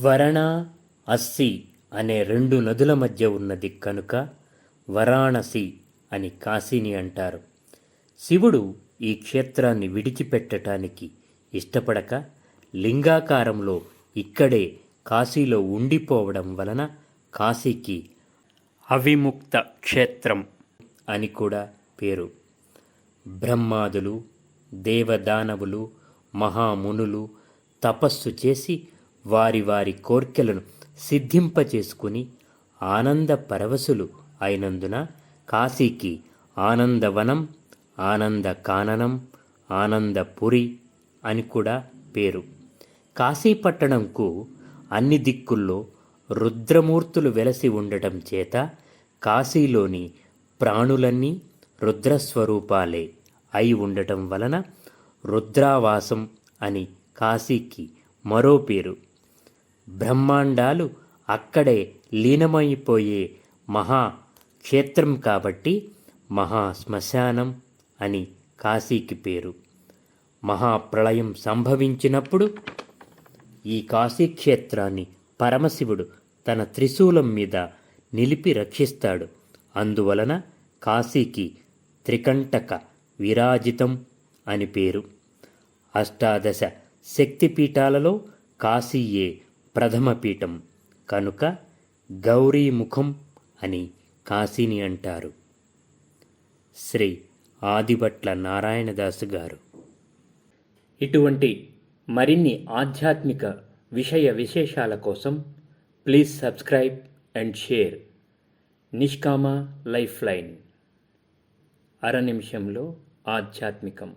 వరణ అస్సి అనే రెండు నదుల మధ్య ఉన్నది కనుక వరాణసి అని కాశీని అంటారు. శివుడు ఈ క్షేత్రాన్ని విడిచిపెట్టటానికి ఇష్టపడక లింగాకారంలో ఇక్కడే కాశీలో ఉండిపోవడం వలన కాశీకి అవిముక్త క్షేత్రం అని కూడా పేరు. బ్రహ్మాదులు దేవదానవులు మహామునులు తపస్సు చేసి వారి వారి కోర్కెలను సిద్ధింపచేసుకుని ఆనంద పరవశులు అయినందున కాశీకి ఆనందవనం ఆనంద కాననం ఆనందపురి అని కూడా పేరు. కాశీపట్టణంకు అన్ని దిక్కుల్లో రుద్రమూర్తులు వెలసి ఉండటం చేత కాశీలోని ప్రాణులన్నీ రుద్రస్వరూపాలే అయి ఉండటం వలన రుద్రావాసం అని కాశీకి మరో పేరు. బ్రహ్మాండాలు అక్కడే లీనమైపోయే మహా క్షేత్రం కాబట్టి మహా శ్మశానం అని కాశీకి పేరు. మహాప్రళయం సంభవించినప్పుడు ఈ కాశీక్షేత్రాన్ని పరమశివుడు తన త్రిశూలం మీద నిలిపి రక్షిస్తాడు. అందువలన కాశీకి త్రికంటక విరాజితం అని పేరు. అష్టాదశ శక్తిపీఠాలలో కాశీయే ప్రథమ పీఠం. కనుక గౌరీముఖం అని కాశీని అంటారు. శ్రీ ఆదిభట్ల నారాయణదాసు గారు. ఇటువంటి మరిన్ని ఆధ్యాత్మిక విషయ విశేషాల కోసం please subscribe and share. Nishkama life line అర నిమిషంలో ఆధ్యాత్మికం.